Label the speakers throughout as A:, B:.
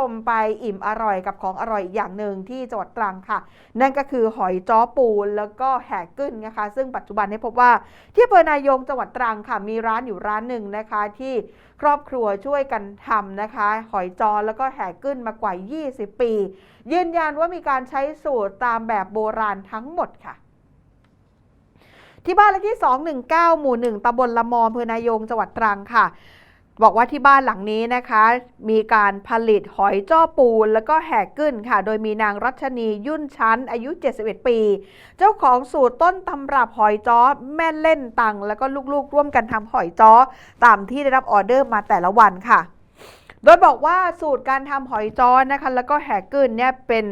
A: ชมไปอิ่มอร่อยกับของอร่อยอีกอย่างหนึ่งที่จังหวัดตรังค่ะ นั่นก็คือหอยจ้อปูนแล้วก็แห่กึ้นนะคะ ซึ่งปัจจุบันนี้พบว่าที่อำเภอนายงจังหวัดตรังค่ะ มีร้านอยู่ร้านหนึ่งนะคะ ที่ครอบครัวช่วยกันทำนะคะ หอยจ้อแล้วก็แห่กึ้นมากว่า 20 ปี ยืนยันว่ามีการใช้สูตรตามแบบโบราณทั้งหมดค่ะที่บ้านเลขที่ 219 หมู่ 1ตำบลละมออำเภอนายง จังหวัดตรังค่ะ บอกว่าที่บ้านหลังนี้นะคะ มีการผลิตหอยจ้อปูนแล้วก็แห่กึ้นค่ะ โดยมีนางรัชนียุ่นชั้น อายุ 71 ปี เจ้าของสูตรต้นตำรับหอยจ้อแม่เล่นตัง แล้วก็ลูกๆ ร่วมกันทำหอยจ้อตามที่ได้รับออเดอร์มาแต่ละวันค่ะ โดยบอกว่าสูตรการทำหอยจ้อนะคะ แล้วก็แห่กึ้นเนี่ยเป็น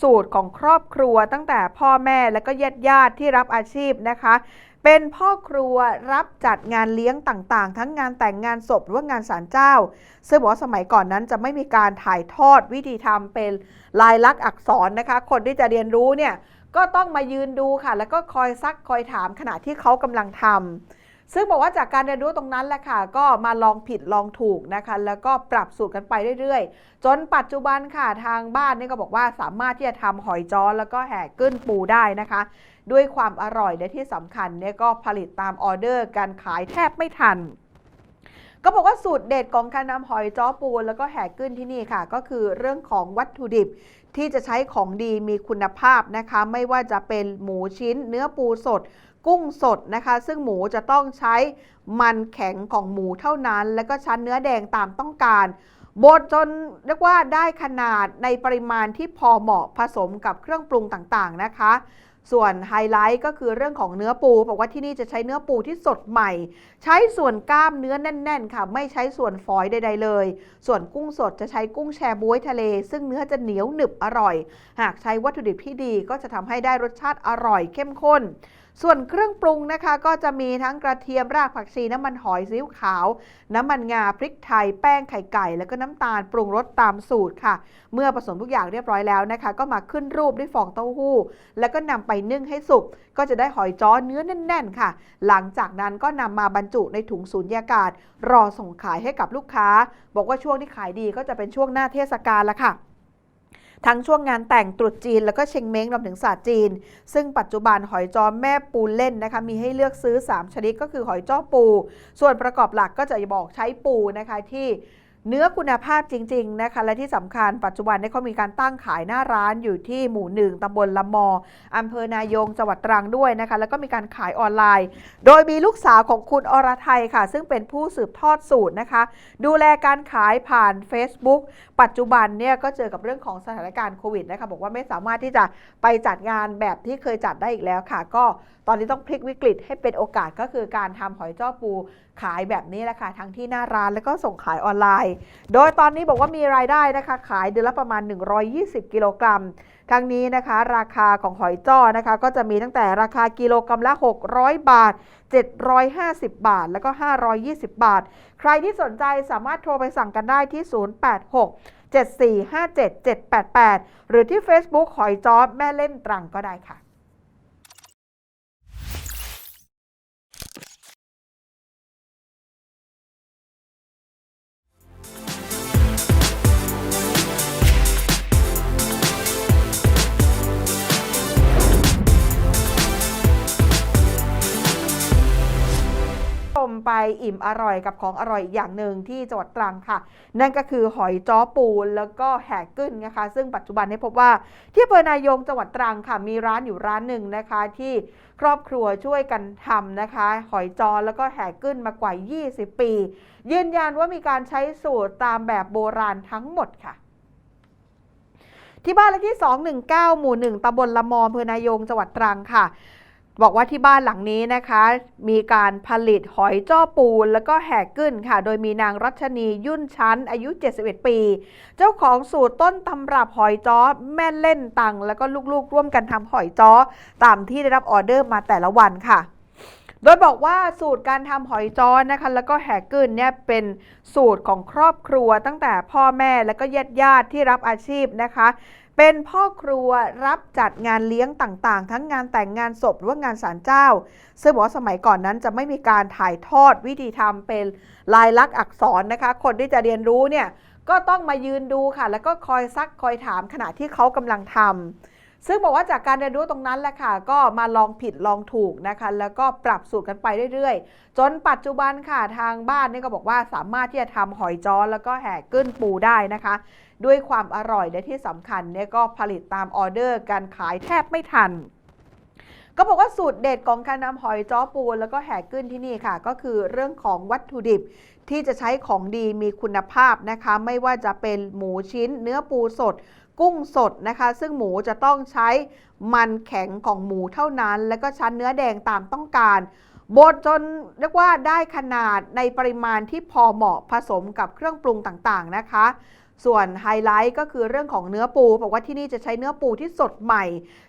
A: สูตรของครอบครัวตั้งแต่พ่อแม่แล้วก็ญาติญาติที่รับอาชีพนะคะ เป็นพ่อครัวรับจัดงานเลี้ยงต่างๆ ทั้งงานแต่งงานศพหรือว่างานศาลเจ้า ซึ่งบอกว่าสมัยก่อนนั้นจะไม่มีการถ่ายทอดวิธีทำเป็นลายลักษณ์อักษรนะคะ คนที่จะเรียนรู้เนี่ยก็ต้องมายืนดูค่ะ แล้วก็คอยซักคอยถามขณะที่เขากำลังทำซึ่งบอกว่าจากการเรียนรู้ตรงนั้นแหละค่ะ ก็มาลองผิดลองถูกนะคะ แล้วก็ปรับสูตรกันไปเรื่อยๆ จนปัจจุบันค่ะทางบ้านนี่ก็บอกว่าสามารถที่จะทำหอยจ้อแล้วก็แห่กึ้นปูได้นะคะ ด้วยความอร่อยและที่สำคัญเนี่ยก็ผลิตตามออเดอร์การขายแทบไม่ทัน ก็บอกว่าสูตรเด็ดของการนำหอยจ้อปูแล้วก็แห่กึ้นที่นี่ค่ะ ก็คือเรื่องของวัตถุดิบที่จะใช้ของดีมีคุณภาพนะคะ ไม่ว่าจะเป็นหมูชิ้น เนื้อปูสด กุ้งสดนะคะ ซึ่งหมูจะต้องใช้มันแข็งของหมูเท่านั้น แล้วก็ชั้นเนื้อแดงตามต้องการบดจนเรียกว่าได้ขนาดในปริมาณที่พอเหมาะผสมกับเครื่องปรุงต่างๆนะคะ ส่วนไฮไลท์ก็คือเรื่องของเนื้อปูบอกว่าที่นี่จะใช้เนื้อปูที่สดใหม่ ใช้ส่วนกล้ามเนื้อแน่น ๆ ค่ะ ไม่ใช้ส่วนฝอยใด ๆ เลย ส่วนกุ้งสดจะใช้กุ้งแชบ๊วยทะเล ซึ่งเนื้อจะเหนียวหนึบอร่อย หากใช้วัตถุดิบที่ดีก็จะทำให้ได้รสชาติอร่อยเข้มข้นส่วนเครื่องปรุงนะคะก็จะมีทั้งกระเทียมรากผักชีน้ำมันหอยซีอิ๊วขาว น้ำมันงาพริกไทย แป้งไข่ไก่ แล้วก็น้ำตาลปรุงรสตามสูตรค่ะ เมื่อผสมทุกอย่างเรียบร้อยแล้วนะคะ ก็มาขึ้นรูปด้วยฟองเต้าหู้ แล้วก็นำไปนึ่งให้สุก ก็จะได้หอยจ้อเนื้อแน่น ๆ ค่ะ หลังจากนั้นก็นำมาบรรจุในถุงสูญญากาศ รอส่งขายให้กับลูกค้า บอกว่าช่วงที่ขายดีก็จะเป็นช่วงหน้าเทศกาลละค่ะ ทั้งช่วงงานแต่งตรุษจีน แล้วก็เชงเม้งรวมถึงศาสตร์จีน ซึ่งปัจจุบันหอยจ้อแม่ปูเล่นนะคะมีให้เลือกซื้อ 3 ชนิดก็คือหอยจ้อปู ส่วนประกอบหลักก็จะบอกใช้ปูนะคะที่ เนื้อคุณภาพจริง ๆ นะคะ และที่สำคัญปัจจุบันเนี่ยเขามีการตั้งขายหน้าร้านอยู่ที่หมู่หนึ่งตำบลละมออำเภอนายงจังหวัดตรังด้วยนะคะ แล้วก็มีการขายออนไลน์ โดยมีลูกสาวของคุณอรไทยค่ะ ซึ่งเป็นผู้สืบทอดสูตรนะคะ ดูแลการขายผ่าน Facebook ปัจจุบันเนี่ยก็เจอกับเรื่องของสถานการณ์โควิดนะคะบอกว่าไม่สามารถที่จะไปจัดงานแบบที่เคยจัดได้อีกแล้วค่ะ ก็ตอนนี้ต้องพลิกวิกฤตให้เป็นโอกาสก็คือการทำหอยจ้อปู ขายแบบนี้แหละค่ะทั้งที่หน้าร้านแล้วก็ส่งขายออนไลน์ โดยตอนนี้บอกว่ามีรายได้นะคะ ขายเดือนละประมาณ 120 กิโลกรัมทั้งนี้นะคะ ราคาของหอยจ้อนะคะ ก็จะมีตั้งแต่ราคากิโลกรัมละ 600 บาท 750 บาท แล้วก็ 520 บาท ใครที่สนใจสามารถโทรไปสั่งกันได้ที่ 086 7457 788 หรือที่ Facebook หอยจ้อแม่เล่นตรังก็ได้ค่ะ มไปอิ่มอร่อยกับของอร่อยอีกอย่างหนึ่งที่จังหวัดตรังค่ะ นั่นก็คือหอยจ้อปูนแล้วก็แห่กึ้นนะคะ ซึ่งปัจจุบันนี้พบว่าที่อำเภอนายงจังหวัดตรังค่ะ มีร้านอยู่ร้านหนึ่งนะคะที่ครอบครัวช่วยกันทำนะคะ หอยจ้อแล้วก็แห่กึ้นมากว่า 20 ปี ยืนยันว่ามีการใช้สูตรตามแบบโบราณทั้งหมดค่ะ ที่บ้านเลขที่ 219 หมู่ 1ตำบลละมออำเภอนายงจังหวัดตรังค่ะ บอกว่าที่บ้านหลังนี้นะคะ มีการผลิตหอยจ้อปูน แล้วก็แห่กึ้นค่ะ โดยมีนางรัชนียุ่นชั้น อายุ 71 ปี เจ้าของสูตรต้นตำรับหอยจ้อแม่เล่นตัง แล้วก็ลูกๆ ร่วมกันทำหอยจ้อตามที่ได้รับออเดอร์มาแต่ละวันค่ะโดยบอกว่าสูตรการทำหอยจ้อนะคะ แล้วก็แห่กึ้นเนี่ยเป็นสูตรของครอบครัวตั้งแต่พ่อแม่แล้วก็ญาติญาติที่รับอาชีพนะคะ เป็นพ่อครัวรับจัดงานเลี้ยงต่างๆ ทั้งงานแต่งงานศพหรือว่างานศาลเจ้า ซึ่งบอกว่าสมัยก่อนนั้นจะไม่มีการถ่ายทอดวิธีทำเป็นลายลักษณ์อักษรนะคะ คนที่จะเรียนรู้เนี่ยก็ต้องมายืนดูค่ะ แล้วก็คอยซักคอยถามขณะที่เขากำลังทำซึ่งบอกว่าจากการเรียนรู้ตรงนั้นแหละค่ะ ก็มาลองผิดลองถูกนะคะ แล้วก็ปรับสูตรกันไปเรื่อยๆ จนปัจจุบันค่ะทางบ้านนี่ก็บอกว่าสามารถที่จะทำหอยจ้อแล้วก็แห่กึ้นปูได้นะคะ ด้วยความอร่อยและที่สำคัญเนี่ยก็ผลิตตามออเดอร์การขายแทบไม่ทัน ก็บอกว่าสูตรเด็ดของการนำหอยจ้อปูแล้วก็แห่กึ้นที่นี่ค่ะ ก็คือเรื่องของวัตถุดิบที่จะใช้ของดีมีคุณภาพนะคะ ไม่ว่าจะเป็นหมูชิ้น เนื้อปูสด กุ้งสดนะคะ ซึ่งหมูจะต้องใช้มันแข็งของหมูเท่านั้น แล้วก็ชั้นเนื้อแดงตามต้องการบดจนเรียกว่าได้ขนาดในปริมาณที่พอเหมาะผสมกับเครื่องปรุงต่างๆนะคะ ส่วนไฮไลท์ก็คือเรื่องของเนื้อปูบอกว่าที่นี่จะใช้เนื้อปูที่สดใหม่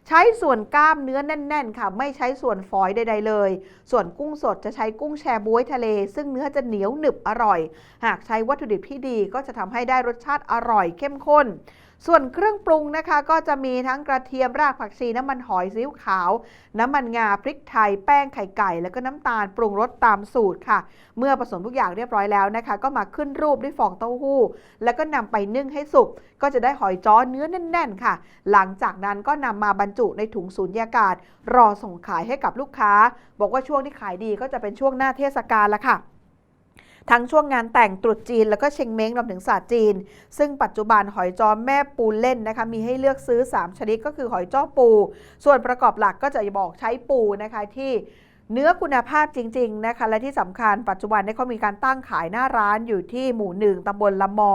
A: ใช้ส่วนกล้ามเนื้อแน่น ๆ ค่ะ ไม่ใช้ส่วนฝอยใด ๆ เลย ส่วนกุ้งสดจะใช้กุ้งแชบ๊วยทะเล ซึ่งเนื้อจะเหนียวหนึบอร่อย หากใช้วัตถุดิบที่ดีก็จะทำให้ได้รสชาติอร่อยเข้มข้น ส่วนเครื่องปรุงนะคะก็จะมีทั้งกระเทียมรากผักชีน้ำมันหอยซีอิ๊วขาว น้ำมันงาพริกไทย แป้งไข่ไก่ แล้วก็น้ำตาลปรุงรสตามสูตรค่ะ เมื่อผสมทุกอย่างเรียบร้อยแล้วนะคะ ก็มาขึ้นรูปด้วยฟองเต้าหู้ แล้วก็นำไปนึ่งให้สุก ก็จะได้หอยจ้อเนื้อแน่น ๆ ค่ะ หลังจากนั้นก็นำมาบรรจุในถุงสูญญากาศ รอส่งขายให้กับลูกค้า บอกว่าช่วงที่ขายดีก็จะเป็นช่วงหน้าเทศกาลละค่ะ ทั้งช่วงงานแต่งตรุษจีน แล้วก็เชงเม้งรวมถึงศาสตร์จีน ซึ่งปัจจุบันหอยจ้อแม่ปูเล่นนะคะมีให้เลือกซื้อ 3 ชนิดก็คือหอยจ้อปู ส่วนประกอบหลักก็จะบอกใช้ปูนะคะที่ เนื้อคุณภาพจริง ๆ นะคะ และที่สำคัญปัจจุบันเนี่ยเขามีการตั้งขายหน้าร้านอยู่ที่หมู่หนึ่งตำบลละมอ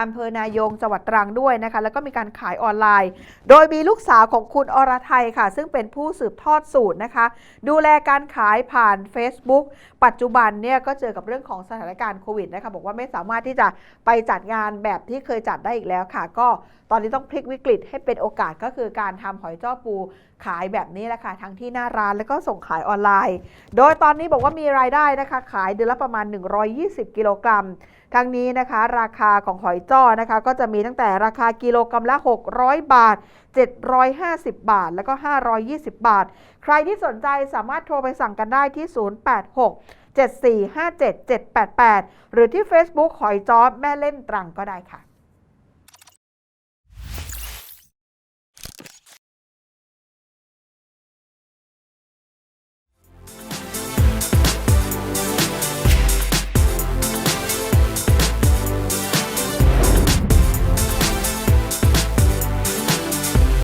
A: อำเภอนายงจังหวัดตรังด้วยนะคะ แล้วก็มีการขายออนไลน์ โดยมีลูกสาวของคุณอรไทยค่ะ ซึ่งเป็นผู้สืบทอดสูตรนะคะ ดูแลการขายผ่าน Facebook ปัจจุบันเนี่ยก็เจอกับเรื่องของสถานการณ์โควิดนะคะบอกว่าไม่สามารถที่จะไปจัดงานแบบที่เคยจัดได้อีกแล้วค่ะ ก็ตอนนี้ต้องพลิกวิกฤตให้เป็นโอกาสก็คือการทำหอยจ้อปูขายแบบนี้แหละค่ะทั้งที่หน้าร้านแล้วก็ส่งขายออนไลน์โดยตอนนี้บอกว่ามีรายได้นะคะ ขายเดือนละประมาณ 120 กิโลกรัม ทั้งนี้นะคะ ราคาของหอยจ้อนะคะ ก็จะมีตั้งแต่ราคากิโลกรัมละ 600 บาท 750 บาท แล้วก็ 520 บาท ใครที่สนใจสามารถโทรไปสั่งกันได้ที่ 086 7457 788 หรือที่ Facebook หอยจ้อแม่เล่นตรังก็ได้ค่ะ